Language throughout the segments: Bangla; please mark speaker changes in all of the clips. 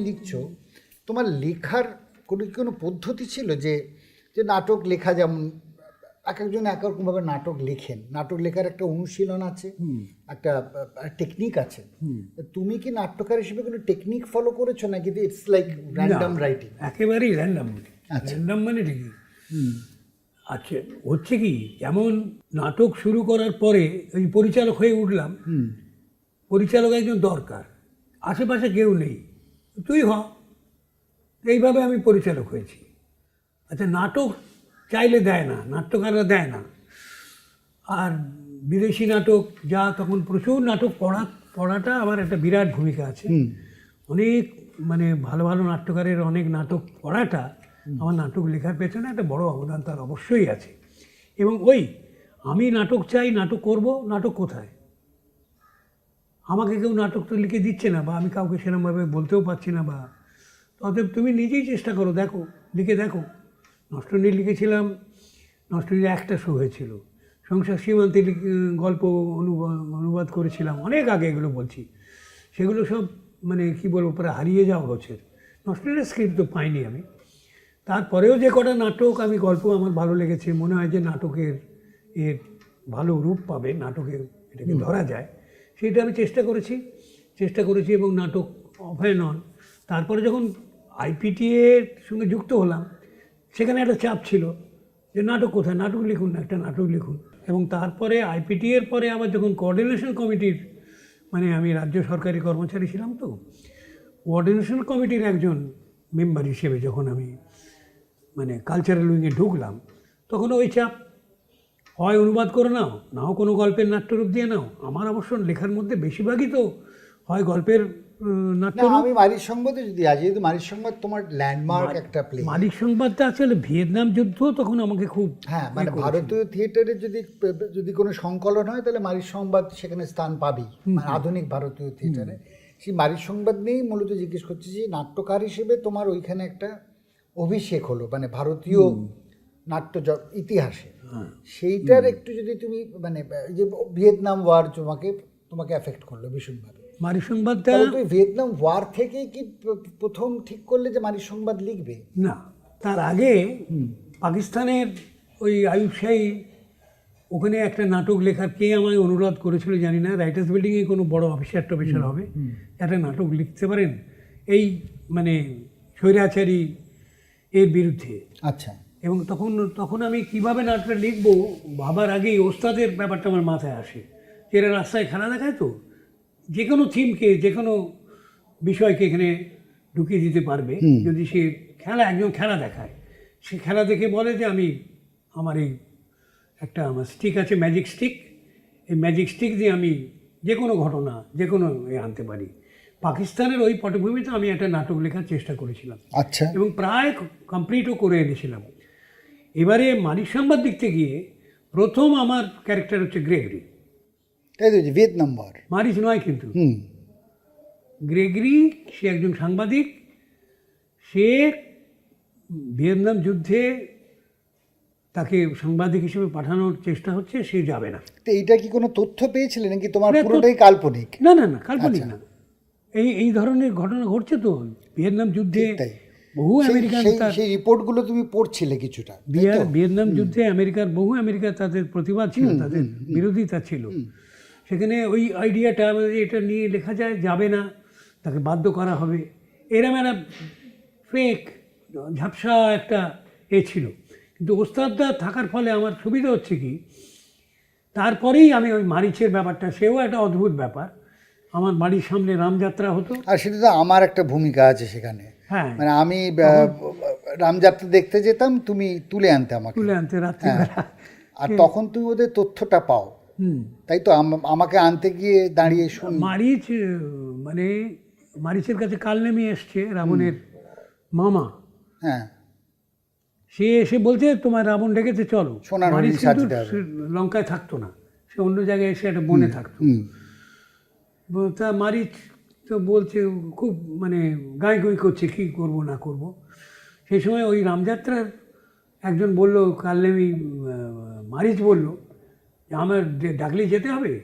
Speaker 1: লিখছো তোমার লেখার কোনো কোনো পদ্ধতি ছিল যে যে নাটক লেখা যেমন এক একজন এক রকমভাবে নাটক লেখেন? নাটক লেখার একটা অনুশীলন আছে একটা টেকনিক আছে। তুমি কি নাট্যকার হিসেবে কোনো টেকনিক ফলো করেছ নাকি ইটস লাইক র্যান্ডম রাইটিং
Speaker 2: একেবারেই র্যান্ডাম
Speaker 1: আচ্ছা।
Speaker 2: র্যান্ডাম মানে ঠিকই আচ্ছা হচ্ছে কি যেমন নাটক শুরু করার পরে ওই পরিচালক হয়ে উঠলাম। পরিচালক একজন দরকার আশেপাশে কেউ নেই। তুই হ। এইভাবে আমি পরিচালক হয়েছি। আচ্ছা নাটক চাইলে দেয় না নাট্যকাররা দেয় না। আর বিদেশি নাটক যা তখন প্রচুর নাটক পড়া পড়াটা আমার একটা বিরাট ভূমিকা আছে। অনেক মানে ভালো ভালো নাট্যকারের অনেক নাটক পড়াটা আমার নাটক লেখার পেছনে একটা বড় অবদান তার অবশ্যই আছে। এবং ওই আমি নাটক চাই নাটক করব নাটক কোথায়? আমাকে কেউ নাটক তো লিখে দিচ্ছে না বা আমি কাউকে সেরকমভাবে বলতেও পারছি না বা অতএব তুমি নিজেই চেষ্টা করো দেখো লিখে দেখো। নষ্টনীল লিখেছিলাম নষ্টনীল একটা শো হয়েছিল। সংসার সীমান্তে গল্প অনুবাদ অনুবাদ করেছিলাম অনেক আগে এগুলো বলছি। সেগুলো সব মানে কি বলব পুরো হারিয়ে যাওয়া গোছের নষ্টনীলের স্ক্রিপ্ট তো পাইনি আমি। তারপরেও যে কটা নাটক আমি গল্প আমার ভালো লেগেছে মনে হয় যে নাটকের এর ভালো রূপ পাবে নাটকে এটাকে ধরা যায়। সেটা আমি চেষ্টা করেছি চেষ্টা করেছি এবং নাটক অভয় নন। তারপরে যখন আইপিটিএর সঙ্গে যুক্ত হলাম, সেখানে একটা চাপ ছিল যে নাটক কোথায়, নাটক লিখুন একটা নাটক লিখুন। এবং তারপরে আইপিটি এর পরে আবার যখন কোঅর্ডিনেশন কমিটির মানে আমি রাজ্য সরকারি কর্মচারী ছিলাম তো কোঅর্ডিনেশন কমিটির একজন মেম্বার হিসেবে যখন আমি মানে কালচারাল উইংয়ে ঢুকলাম, তখন ওই চাপ হয় অনুবাদ করে নাও নাও কোনো গল্পের নাট্যরূপ দিয়ে নাও। আমার অবশ্য লেখার মধ্যে বেশিরভাগই তো হয় গল্পের নাট্যরূপ।
Speaker 1: আমি মারির সংবাদে যদি আজ যেহেতু মারির সংবাদ তোমার ল্যান্ডমার্ক একটা প্লে
Speaker 2: মালিক সংবাদটা আসলে ভিয়েতনাম যুদ্ধ তখন আমাকে খুব
Speaker 1: হ্যাঁ মানে ভারতীয় থিয়েটারে যদি যদি কোনো সংকলন হয় তাহলে মারির সংবাদ সেখানে স্থান পাবেই। মানে আধুনিক ভারতীয় থিয়েটারে সেই মারির সংবাদ নিয়েই মূলত জিজ্ঞেস করছি যে নাট্যকার হিসেবে তোমার ওইখানে একটা অভিষেক হলো মানে ভারতীয় নাট্য জ- ইতিহাসে সেইটার একটু যদি তুমি মানে এই যে ভিয়েতনাম ওয়ার তোমাকে তোমাকে অ্যাফেক্ট করল ভীষণভাবে
Speaker 2: মালিক সংবাদটা
Speaker 1: তুমি ভিয়েতনাম ওয়ার থেকেই কি প্রথম ঠিক করলে যে মারির সংবাদ লিখবে?
Speaker 2: না তার আগে পাকিস্তানের ওই আয়ুব শাহী ওখানে একটা নাটক লেখার কে আমায় অনুরোধ করেছিল জানি না রাইটার্স বিল্ডিংয়ে কোনো বড় অফিসার টফিসার হবে। একটা নাটক লিখতে পারেন। এই মানে স্বৈরাচারী এর বিরুদ্ধে।
Speaker 1: আচ্ছা।
Speaker 2: এবং তখন তখন আমি কীভাবে নাটকটা লিখব ভাবার আগেই ওস্তাদের ব্যাপারটা আমার মাথায় আসে। যে এরা রাস্তায় খেলা দেখায় তো যে কোনো থিমকে যে কোনো বিষয়কে এখানে ঢুকিয়ে দিতে পারবে। যদি সে খেলা একজন খেলা দেখায় সে খেলা দেখে বলে যে আমি আমার এই একটা আমার স্টিক আছে ম্যাজিক স্টিক এই ম্যাজিক স্টিক দিয়ে আমি যে কোনো ঘটনা যে কোনো এ আনতে পারি। পাকিস্তানের ওই পটভূমিতে আমি একটা নাটক লেখার চেষ্টা করেছিলাম।
Speaker 1: আচ্ছা।
Speaker 2: এবং প্রায় কমপ্লিটও করে এনেছিলাম। এবারে সংবাদ দেখতে গিয়ে প্রথম আমার ক্যারেক্টার হচ্ছে গ্রেগরি
Speaker 1: তাই তো ওয়ার
Speaker 2: মারিচ নয় কিন্তু। গ্রেগরি সে একজন সাংবাদিক। সে ভিয়েতনাম যুদ্ধে তাকে সাংবাদিক হিসেবে পাঠানোর চেষ্টা হচ্ছে সে যাবে না।
Speaker 1: তো এইটা কি কোনো তথ্য পেয়েছিলে নাকি তোমার পুরোটাই কাল্পনিক?
Speaker 2: না না না কাল্পনিক না। এই এই ধরনের ঘটনা ঘটছে তো ভিয়েতনাম যুদ্ধে বহু আমেরিকান
Speaker 1: সেই রিপোর্টগুলো তুমি পড়ছিলে কিছুটা
Speaker 2: বিহার ভিয়েতনাম যুদ্ধে আমেরিকার বহু আমেরিকা তাদের প্রতিবাদ ছিল তাদের বিরোধিতা ছিল। সেখানে ওই আইডিয়াটা আমাদের এটা নিয়ে লেখা যায় যাবে না তাকে বাধ্য করা হবে। এরম একটা ফেক ঝাপসা একটা এ ছিল। কিন্তু ওস্তাদটা থাকার ফলে আমার সুবিধা হচ্ছে কি তারপরেই আমি ওই মারিচের ব্যাপারটা সেও একটা অদ্ভুত ব্যাপার। আমার বাড়ির সামনে রামযাত্রা হতো।
Speaker 1: আর সেটা তো আমার একটা ভূমিকা আছে সেখানে। মানে আমি রামযাত্রা দেখতে যেতাম তুমি তুলে আনতে আমাকে।
Speaker 2: তুলে আনতে রাত্রিবেলা।
Speaker 1: আর তখন তুমি ওদের তথ্যটা পাও।
Speaker 2: হুম।
Speaker 1: তাই তো আম- আমাকে আনতে গিয়ে দাঁড়িয়ে শুন।
Speaker 2: মারিচ মানে মারিচের কাছে কাল নেমে এসছে রাবণের মামা।
Speaker 1: হ্যাঁ।
Speaker 2: সে এসে বলছে তোমার রাবণ ডেকেছে চলো।
Speaker 1: সোনার
Speaker 2: মারিচ কিন্তু লঙ্কায় থাকতো না। সে অন্য জায়গায় এসে একটা বনে থাকতো। তা মারিচ তো বলছে খুব মানে গাই গুই করছে কী করব না করব। সেই সময় ওই রামযাত্রার একজন বলল কালনেমি মারিচ বলল যে আমার ডাকলে যেতে হবে?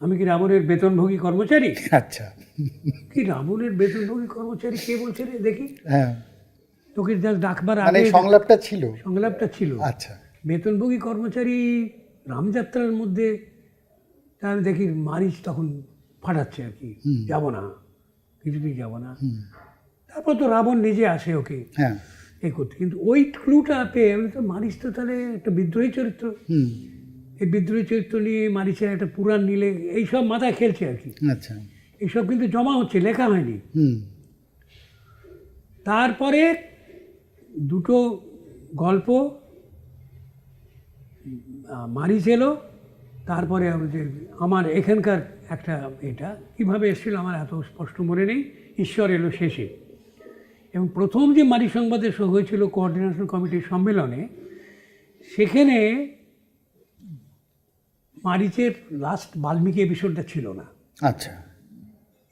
Speaker 2: আমি কি রাবণের বেতনভোগী কর্মচারী?
Speaker 1: আচ্ছা।
Speaker 2: কি রাবণের বেতনভোগী কর্মচারী? কে বলছে রে? দেখি।
Speaker 1: হ্যাঁ।
Speaker 2: তোকে যা ডাকবার
Speaker 1: মানে
Speaker 2: আগে
Speaker 1: সংলাপটা ছিল?
Speaker 2: সংলাপটা ছিল।
Speaker 1: আচ্ছা।
Speaker 2: বেতনভোগী কর্মচারী রামযাত্রার মধ্যে তা আমি দেখি মারিচ তখন ফাটাচ্ছে আর কি যাব না। কিছুতেই যাব না। তারপর তো রাবণ নিজে আসে ওকে
Speaker 1: হ্যাঁ।
Speaker 2: এ করতে। কিন্তু ওই ক্লুটা পেয়ে আমি তো মারিচ তো তাহলে একটা বিদ্রোহী চরিত্র।
Speaker 1: হুম।
Speaker 2: এই বিদ্রোহী চরিত্র নিয়ে মারিচের একটা পুরাণ নিলে এইসব মাথায় খেলছে আর কি।
Speaker 1: আচ্ছা।
Speaker 2: এইসব কিন্তু জমা হচ্ছে লেখা হয়নি।
Speaker 1: হুম।
Speaker 2: তারপরে দুটো গল্প মারিচ এলো তারপরে আমাদের আমার এখানকার একটা এটা কীভাবে এসেছিল আমার এত স্পষ্ট মনে নেই ঈশ্বর এলো শেষে। এবং প্রথম যে মারি সংবাদে শো হয়েছিল কোঅর্ডিনেশন কমিটির সম্মেলনে সেখানে মারিচের লাস্ট বাল্মীকি এপিসোডটা ছিল না।
Speaker 1: আচ্ছা।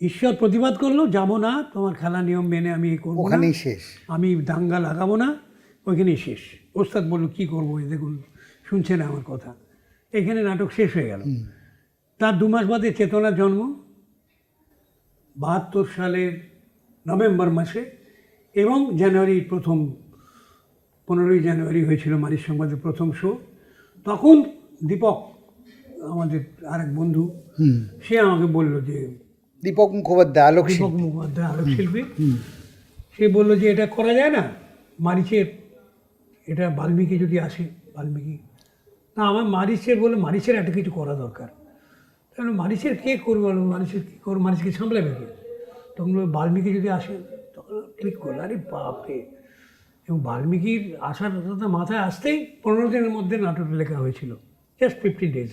Speaker 2: ঈশ্বর প্রতিবাদ করল যাব না তোমার খেলা নিয়ম মেনে আমি করব
Speaker 1: ওখানেই শেষ।
Speaker 2: আমি দাঙ্গা লাগাবো না ওইখানেই শেষ। ওস্তাদ বলল কী করব এই দেখুন শুনছে না আমার কথা। এখানে নাটক শেষ হয়ে গেল। তার দু মাস বাদে চেতনার জন্ম। বাহাত্তর সালের নভেম্বর মাসে এবং জানুয়ারির প্রথম পনেরোই জানুয়ারি হয়েছিল মারির সংবাদের প্রথম শো। তখন দীপক আমাদের আরেক বন্ধু
Speaker 1: হুম।
Speaker 2: সে আমাকে বলল যে
Speaker 1: দীপক মুখোপাধ্যায় আলোক
Speaker 2: দীপক মুখোপাধ্যায় আলোক শিল্পী। সে বলল যে এটা করা যায় না। মারিচের এটা বাল্মীকি যদি আসে বাল্মীকি না আমার মারিচের বলে মারিচের একটা কিছু করা দরকার। তাহলে মারিচের কে করবে বলো? মানুষের কী করবে? মানুষকে সামলাবে কে তখন বাল্মীকি যদি আসে তখন ক্লিক করল। আরে বাপরে! এবং বাল্মীকির আসার কথা মাথায় আসতেই পনেরো দিনের মধ্যে নাটকটা লেখা হয়েছিল। জাস্ট ফিফটিন ডেজ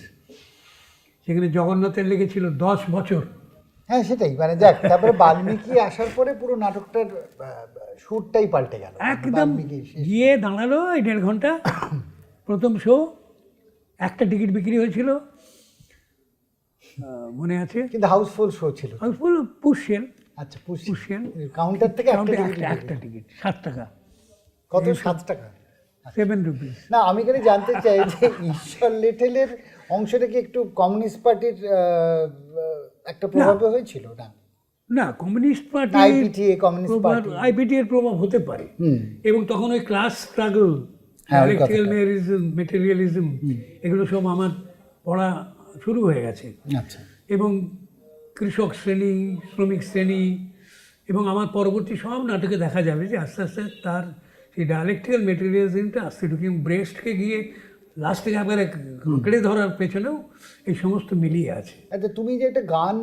Speaker 2: সেখানে জগন্নাথের লেগেছিল দশ বছর।
Speaker 1: হ্যাঁ সেটাই। মানে দেখ তারপরে বাল্মীকি আসার পরে পুরো নাটকটার সুরটাই পাল্টে গেল।
Speaker 2: একদম গিয়ে দাঁড়াল এই দেড় ঘণ্টা। প্রথম শো একটা টিকিট বিক্রি হয়েছিল মনে আছে?
Speaker 1: কিন্তু হাউসফুল শো ছিল।
Speaker 2: আমি ফুল পুষছেন
Speaker 1: আচ্ছা পুষি
Speaker 2: পুষছেন
Speaker 1: কাউন্টার থেকে একটা
Speaker 2: টিকিট সাত টাকা।
Speaker 1: কত? সাত টাকা।
Speaker 2: সেভেন রুপিস
Speaker 1: না আমি খালি জানতে চাই যে ঈশ্বর লিটেলের অংশটা কি একটু কমিউনিস্ট পার্টির একটা প্রভাব হয়েছিল? না।
Speaker 2: না communist party
Speaker 1: IPTA communist party.
Speaker 2: IPT এর প্রভাব হতে পারে। এবং তখন ওই ক্লাস স্ট্রাগল ইলেকট্রিক্যাল মেটেরিয়ালিজম এগুলো সব আমার পড়া শুরু হয়ে গেছে।
Speaker 1: আচ্ছা।
Speaker 2: এবং কৃষক শ্রেণি শ্রমিক শ্রেণি এবং আমার পরবর্তী সব নাটকে দেখা যাবে যে আস্তে আস্তে তার সেই ডায়ালেকটিক্যাল মেটেরিয়ালিজমটা আস্তে ঢুকে ব্রেস্টকে গিয়ে লাস্টে একবারে আঁকড়ে ধরার পেছনেও এই সমস্ত মিলিয়ে আছে।
Speaker 1: আচ্ছা তুমি যে একটা গান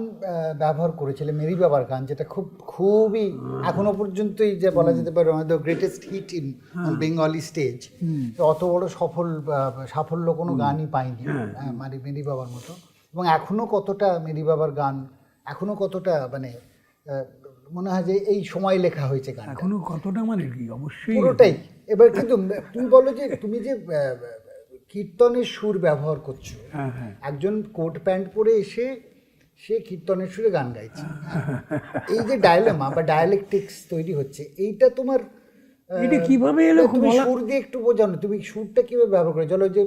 Speaker 1: ব্যবহার করেছিলে মেরি বাবার গান যেটা খুব খুবই এখনও পর্যন্তই যে বলা যেতে পারে the greatest hit in Bengali stage অত বড় সফল সাফল্য কোনো গানই পাইনি হ্যাঁ, মানে মেরি বাবার মতো। এবং এখনও কতটা মেরি বাবার গান এখনও কতটা মানে মনে হয় যে এই সময় লেখা হয়েছে গান
Speaker 2: এখনও কতটা মানে কি? অবশ্যই
Speaker 1: পুরোটাই। এবার কিন্তু তুমি বলো যে তুমি যে কীর্তনের সুর ব্যবহার করছ।
Speaker 2: হ্যাঁ হ্যাঁ।
Speaker 1: একজন কোট প্যান্ট পরে এসে সে কীর্তনের সুরে গান গাইছে। এই যে ডায়লেমা বা ডায়ালেকটিক্স তৈরি হচ্ছে এইটা তোমার
Speaker 2: এটা কীভাবে এলো
Speaker 1: তুমি সুর দিয়ে একটু বোঝানো তুমি সুরটা কীভাবে ব্যবহার করে? চলো যে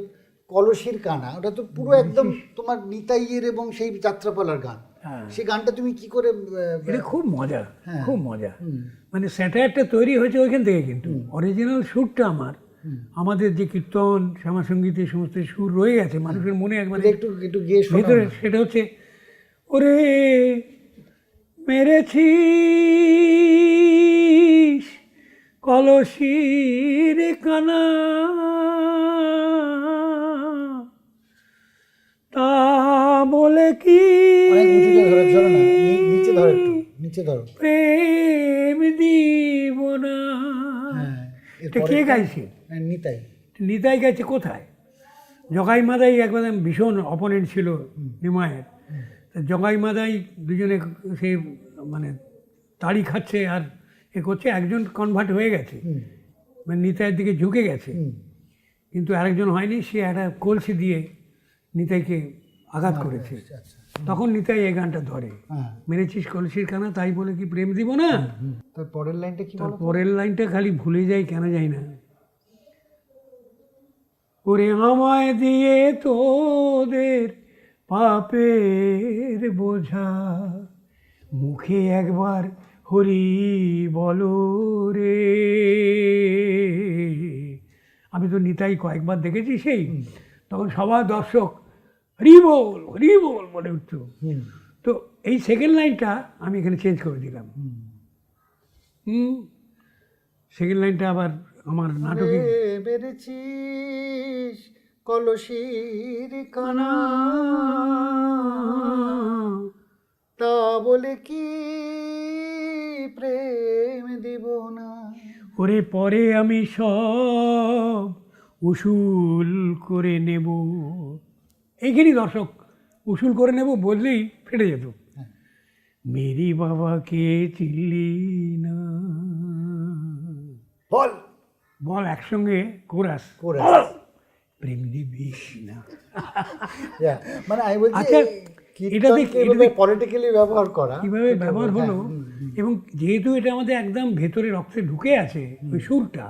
Speaker 1: কলসির কানা ওটা তো পুরো একদম তোমার নিতাইয়ের এবং সেই যাত্রাপালার গান।
Speaker 2: হ্যাঁ।
Speaker 1: সেই গানটা তুমি কি করে
Speaker 2: এটা খুব মজা। খুব মজা। মানে স্যাটায়ারটা তৈরি হয়েছে ওইখান থেকে কিন্তু। অরিজিনাল সুরটা আমার। আমাদের যে কীর্তন শ্যামাসঙ্গীত এই সমস্ত সুর রয়ে গেছে মানুষের মনে একবারে
Speaker 1: একটু একটু গিয়ে
Speaker 2: ভেতরে সেটা হচ্ছে ওরে মেরেছিস কলসির কানা। তা বলে কি
Speaker 1: নিচে ধরো নিচে ধরো।
Speaker 2: প্রেম দিব না?
Speaker 1: হ্যাঁ
Speaker 2: এটা কে গাইছে?
Speaker 1: হ্যাঁ, নিতাই।
Speaker 2: নিতাই গেছে কোথায়? জগাই মাদাই একবার ভীষণ অপোনেন্ট ছিল নিমায়ের জগাই মাদাই দুজনে সে মানে তাড়ি খাচ্ছে আর এ করছে একজন কনভার্ট হয়ে গেছে। মানে নিতাইয়ের দিকে ঝুঁকে গেছে। কিন্তু আরেকজন হয়নি সে একটা কলসি দিয়ে নিতাইকে আঘাত করেছে।
Speaker 1: আচ্ছা।
Speaker 2: তখন নিতাই এই গানটা ধরে।
Speaker 1: হ্যাঁ।
Speaker 2: মেরেছিস কলসির কানা তাই বলে কি প্রেম দিব না?
Speaker 1: হুম। তো পরের লাইনটা কি
Speaker 2: পরের লাইনটা খালি ভুলে যাই কেন যাই না। ওরে আমায় দিয়ে তোদের পাপের বোঝা। মুখে একবার হরি বলো রে। আমি তো নিতাই কয়েকবার দেখেছি সেই। তখন সবার দর্শক হরি বল হরি বল বলে উঠতো। তো এই সেকেন্ড লাইনটা আমি এখানে চেঞ্জ করে দিলাম। হুম। সেকেন্ড লাইনটা আবার আমার নাটকে।
Speaker 1: বেড়েছিস কলসির কানা। তা বলে কি প্রেম দিব না?
Speaker 2: ওরে পরে আমি সব উসুল করে নেব। এইখানেই দর্শক উসুল করে নেব বললেই ফেটে যেত। মেরি বাবাকে চিল্লি না।
Speaker 1: বল।
Speaker 2: বল একসঙ্গে কোরাস। কোরাস। প্রেম দিবিস না
Speaker 1: মানে আমি বলছি
Speaker 2: আচ্ছা, এটাতে- এটাতে-
Speaker 1: পলিটিক্যালি ব্যবহার করা?
Speaker 2: কীভাবে ব্যবহার
Speaker 1: হ্যাঁ,
Speaker 2: হলো এবং যেহেতু এটা আমাদের একদম ভেতরে রক্তে ঢুকে আছে ওই সুরটা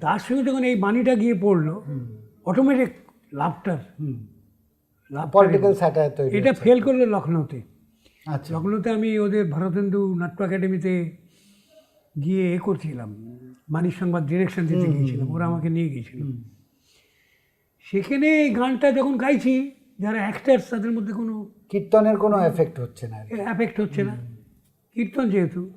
Speaker 2: তার সঙ্গে যখন এই বাণীটা গিয়ে পড়ল অটোমেটিক লাভটার লাভ
Speaker 1: পলিটিক্যাল স্যাটায়ার তৈরি
Speaker 2: এটা ফেল করল লখনৌতে।
Speaker 1: আচ্ছা।
Speaker 2: লখনৌতে আমি ওদের ভারতেন্দু নাট্য একাডেমিতে গিয়ে এ করছিলাম। বাণীর সংবাদ ডিরেকশন দিতে গিয়েছিলাম ওরা আমাকে নিয়ে গিয়েছিল। সেখানে এই গানটা যখন গাইছি যারা অ্যাক্টার্স তাদের মধ্যে কোনো
Speaker 1: কীর্তনের কোনো এফেক্ট হচ্ছে না।
Speaker 2: অ্যাফেক্ট হচ্ছে না। কীর্তন যেহেতু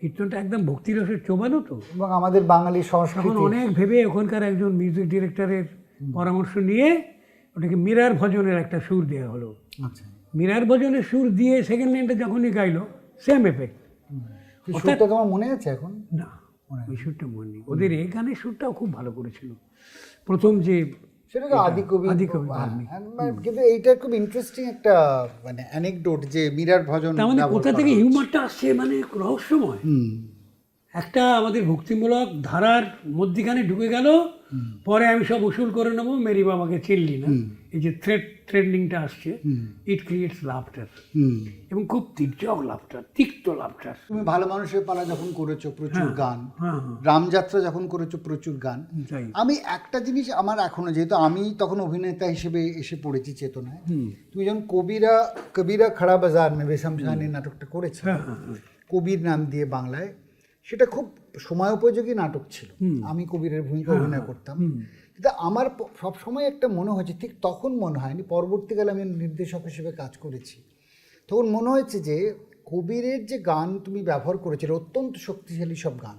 Speaker 2: কীর্তনটা একদম ভক্তিরসের চোবানো তো।
Speaker 1: এবং আমাদের বাঙালি সংস্কৃতি।
Speaker 2: অনেক ভেবে ওখানকার একজন মিউজিক ডিরেক্টরের পরামর্শ নিয়ে ওটাকে মিরার ভজনের একটা সুর দেওয়া হলো।
Speaker 1: আচ্ছা।
Speaker 2: মিরার ভজনের সুর দিয়ে সেকেন্ড লাইনটা যখনই গাইলো সেম এফেক্ট
Speaker 1: সুরটা তোমার মনে আছে এখন?
Speaker 2: না। ওই সুরটা মনে নেই। ওদের এই গানের সুরটাও খুব ভালো করেছিল। প্রথম যে
Speaker 1: সেটা তো আদি কবি
Speaker 2: আদি কবি
Speaker 1: হ্যাঁ, মানে কিন্তু এইটা খুব ইন্টারেস্টিং একটা মানে অ্যানেকডোট যে মীরার ভজন
Speaker 2: তার মানে কোথা থেকে। হিউমারটা আসছে মানে রহস্যময়।
Speaker 1: হুম।
Speaker 2: একটা আমাদের ভক্তিমূলক ধারার মধ্যিখানে ঢুকে গেল পরে আমি সব উসুল করে নেব মেরি বাবাকে চিনলি না। এই যে থ্রেড থ্রেডিংটা আসছে ইট ক্রিয়েটস লাফটার এবং খুব তির্যক লাফটার তিক্ত লাফটার
Speaker 1: তুমি ভালো মানুষের পালা যখন করেছ প্রচুর গান।
Speaker 2: হ্যাঁ হ্যাঁ।
Speaker 1: রামযাত্রা যখন করেছ প্রচুর গান। আমি একটা জিনিস আমার এখনও যেহেতু আমি তখন অভিনেতা হিসেবে এসে পড়েছি চেতনায় তুমি যখন কবিরা কবিরা খড়া বাজার মে বেসম শাহানি নাটকটা করেছ
Speaker 2: হ্যাঁ হ্যাঁ হ্যাঁ।
Speaker 1: কবির নাম দিয়ে বাংলায় সেটা খুব সময় উপযোগী নাটক ছিল। আমি কবিরের ভূমিকা অভিনয় করতাম। কিন্তু আমার সবসময় একটা মনে হয়েছে ঠিক তখন মনে হয়নি পরবর্তীকালে আমি নির্দেশক হিসেবে কাজ করেছি। তখন মনে হয়েছে যে কবিরের যে গান তুমি ব্যবহার করেছিলে অত্যন্ত শক্তিশালী সব গান।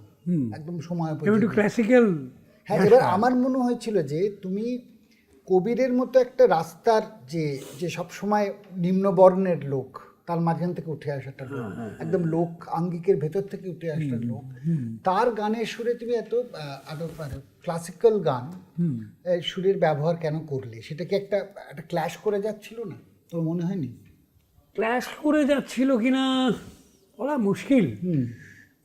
Speaker 1: একদম সময় উপযোগী
Speaker 2: ক্লাসিক্যাল
Speaker 1: হ্যাঁ এবার আমার মনে হয়েছিল যে তুমি কবিরের মতো একটা রাস্তার যে যে সবসময় নিম্নবর্ণের লোক তার মাঝখান থেকে উঠে আসাটা লোক। একদম লোক আঙ্গিকের ভেতর থেকে উঠে আসাটা লোক। তার গানের সুরে তুমি এত ক্লাসিক্যাল গান সুরের ব্যবহার কেন করলে? সেটা কি একটা একটা ক্ল্যাশ করে যাচ্ছিল না? তোর মনে হয়নি?
Speaker 2: ক্ল্যাশ করে যাচ্ছিল কি না বলা মুশকিল।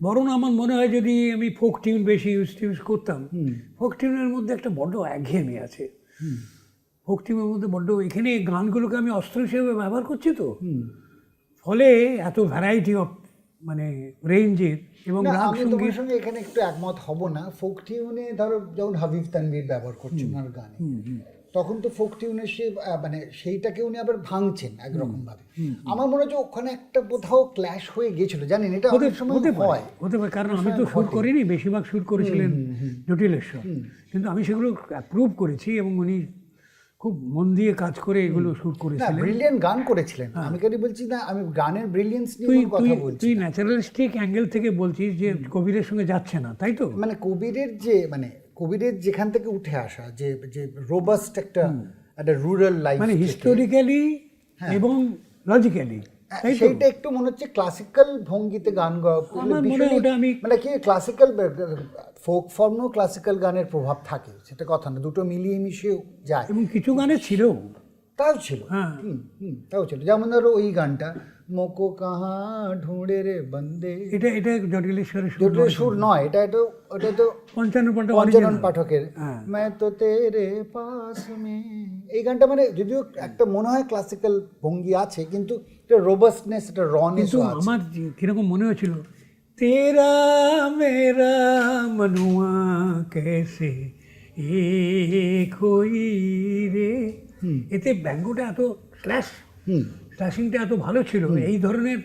Speaker 2: বরং আমার মনে হয় যদি আমি ফোক টিউন বেশি ইউজ টিউজ করতাম ফোক টিউনের মধ্যে একটা বড্ড একঘেয়েমি আছে। ফোক টিউনের মধ্যে বড্ড এখানে গানগুলোকে আমি অস্ত্র হিসেবে ব্যবহার করছি তো। ফলে এত ভ্যারাইটি অফ মানে রেঞ্জের এবং রাগ
Speaker 1: সঙ্গে এখানে একটু একমত হব না। ফোক টিউনে ধরো যেমন হাবিব তানভীর ব্যবহার করছেন ওনার গানে। তখন তো ফোক টিউনের সে মানে সেইটাকে উনি আবার ভাঙছেন একরকম ভাবে আমার মনে হচ্ছে ওখানে একটা কোথাও ক্ল্যাশ হয়ে গিয়েছিল জানেন? এটা অনেক সময়
Speaker 2: হতে পারে
Speaker 1: হয়।
Speaker 2: হতে পারে কারণ আমি তো সুর করিনি বেশিরভাগ সুর করেছিলেন জটিলেশ্বর। কিন্তু আমি সেগুলো অ্যাপ্রুভ করেছি এবং উনি খুব মন দিয়ে কাজ করে এগুলো
Speaker 1: শুট
Speaker 2: করেছিলেন।
Speaker 1: ব্রিলিয়েন্ট গান করেছিলেন। আমি কেন বলছি না আমি গানের ব্রিলিয়েন্স নিয়ে কথা বলছি
Speaker 2: তুই ন্যাচারালিস্টিক অ্যাঙ্গেল থেকে বলছিস যে কবিরের সঙ্গে যাচ্ছে না তাই তো?
Speaker 1: মানে কবিরের যে মানে কবিরের যেখান থেকে উঠে আসা যে যে রোবাস্ট একটা একটা রুরাল লাইফ
Speaker 2: মানে হিস্টোরিক্যালি এবং লজিক্যালি
Speaker 1: সেইটা একটু মনে হচ্ছে ক্লাসিক্যাল ভঙ্গিতে গান গাওয়া
Speaker 2: মনে
Speaker 1: মানে কি ক্লাসিক্যাল ফোক ফর্মও ক্লাসিক্যাল গানের প্রভাব থাকে সেটা কথা না দুটো মিলিয়ে মিশিয়ে যায়।
Speaker 2: এবং কিছু গানে ছিল
Speaker 1: তাও ছিল।
Speaker 2: হ্যাঁ।
Speaker 1: হুম হুম তাও ছিল। যেমন ধরো ওই গানটা মকো কাহা ঢুঁড়ে রে বন্দে।
Speaker 2: এটা এটা জটিলেশ্বরের সুর
Speaker 1: জটিলের নয় এটা এটা ওটা তো
Speaker 2: পঞ্চানন পাঠক
Speaker 1: পঞ্চানন পাঠকের।
Speaker 2: ম্যাঁ
Speaker 1: তো তে রে পাস মে। এই গানটা মানে যদিও একটা মনে হয় ক্লাসিক্যাল ভঙ্গি আছে কিন্তু এটা রোবাস্টনেস এটা রনেস
Speaker 2: আছে। আমার কীরকম মনে হয়েছিল তেরা মেরা মনুয়া কেসে এক হই রে। এতে ব্যঙ্গটা এত ক্ল্যাশ
Speaker 1: হুম।
Speaker 2: স্ল্যাশিংটা এত ভালো ছিল এই ধরনের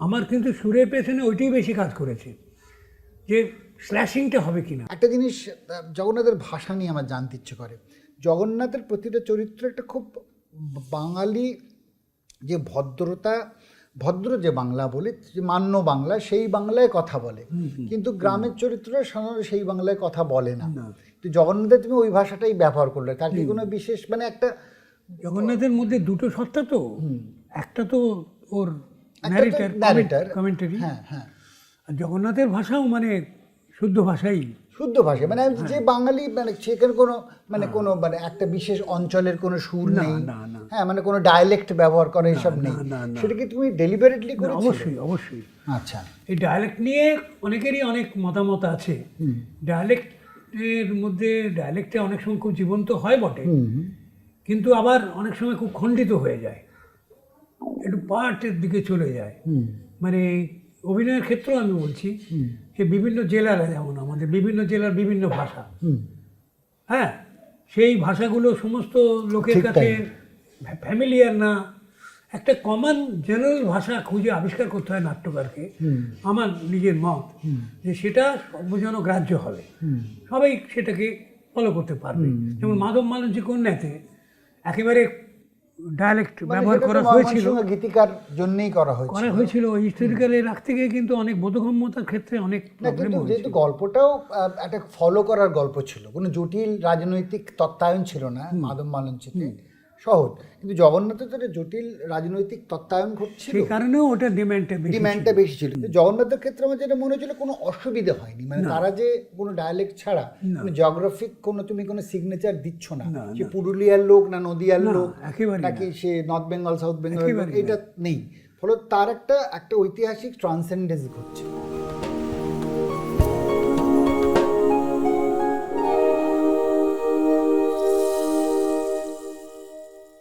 Speaker 2: আমার কিন্তু সুরের পেছনে ওইটাই বেশি কাজ করেছে যে স্ল্যাশিংটা হবে কিনা।
Speaker 1: একটা জিনিস জগন্নাথের ভাষা নিয়ে আমার জানতে ইচ্ছে করে। জগন্নাথের প্রতিটা চরিত্র একটা খুব বাঙালি যে ভদ্রতা ভদ্র যে বাংলা বলে যে মান্য বাংলা সেই বাংলায় কথা বলে। কিন্তু গ্রামের চরিত্ররা সাধারণত সেই বাংলায় কথা বলে না। তো জগন্নাথের তুমি ওই ভাষাটাই ব্যবহার করলে তার কি কোনো বিশেষ মানে একটা
Speaker 2: জগন্নাথের মধ্যে দুটো সত্তা তো। একটা তো ওর ন্যারেটার কমেন্টারি
Speaker 1: হ্যাঁ হ্যাঁ।
Speaker 2: জগন্নাথের ভাষাও মানে শুদ্ধ ভাষাই।
Speaker 1: শুদ্ধ ভাষা মানে আমি যে বাঙালি মানে সেখানে কোনো মানে কোনো মানে একটা বিশেষ অঞ্চলের কোনো সুর
Speaker 2: না,
Speaker 1: নেই। হ্যাঁ মানে কোনো ডায়ালেক্ট ব্যবহার করে এসব নেই। সেটা কি তুমি ডেলিভারেটলি করেছিলে?
Speaker 2: অবশ্যই অবশ্যই।
Speaker 1: আচ্ছা।
Speaker 2: এই ডায়ালেক্ট নিয়ে অনেকেরই অনেক মতামত আছে। ডায়ালেক্টের মধ্যে ডায়ালেক্টে অনেক সময় খুব জীবন্ত হয় বটে। কিন্তু আবার অনেক সময় খুব খণ্ডিত হয়ে যায়। একটু পার্টের দিকে চলে যায়। মানে অভিনয়ের ক্ষেত্রেও আমি বলছি যে বিভিন্ন জেলার যেমন আমাদের বিভিন্ন জেলার বিভিন্ন ভাষা। হ্যাঁ সেই ভাষাগুলো সমস্ত লোকের কাছে। ফ্যামিলিয়ার না। একটা কমন জেনারেল ভাষা খুঁজে আবিষ্কার করতে হয় নাট্যকারকে। আমার নিজের মত যে সেটা সর্বজন গ্রাহ্য হবে। সবাই সেটাকে ফলো করতে পারবে। যেমন মাধব মালঞ্চি কন্যাতে একেবারে ডায়ালেক্ট
Speaker 1: মানে
Speaker 2: ব্যবহার করা হয়েছিল।
Speaker 1: গীতিকার জন্যই করা হয়েছিল।
Speaker 2: করা হয়েছিল হিস্টোরিক্যালে রাখতে গিয়ে কিন্তু অনেক বোধগম্যতার ক্ষেত্রে অনেক প্রবলেম
Speaker 1: যেহেতু গল্পটাও একটা ফলো করার গল্প ছিল কোনো জটিল রাজনৈতিক তত্ত্বায়ন ছিল না মাধব মালঞ্চিতে। সহজ। কিন্তু জগন্নাথের তো একটা জটিল রাজনৈতিক তত্ত্বায়ন ঘটছিল।
Speaker 2: সেই কারণেও ওটা ডিমান্ডটা বেশি
Speaker 1: ডিমান্ডটা বেশি ছিল। কিন্তু জগন্নাথের ক্ষেত্রে আমার যেটা মনে হচ্ছিল কোনো অসুবিধা হয়নি। মানে তারা যে কোনো ডায়ালেক্ট ছাড়া কোনো জিওগ্রাফিক কোনো তুমি কোনো সিগনেচার দিচ্ছ না।
Speaker 2: না,
Speaker 1: সে পুরুলিয়ার লোক না নদিয়ার লোক নাকি সে নর্থ বেঙ্গল সাউথ বেঙ্গল এটা নেই। ফলে তার একটা একটা ঐতিহাসিক ট্রান্সেন্ডেন্স ঘটছে।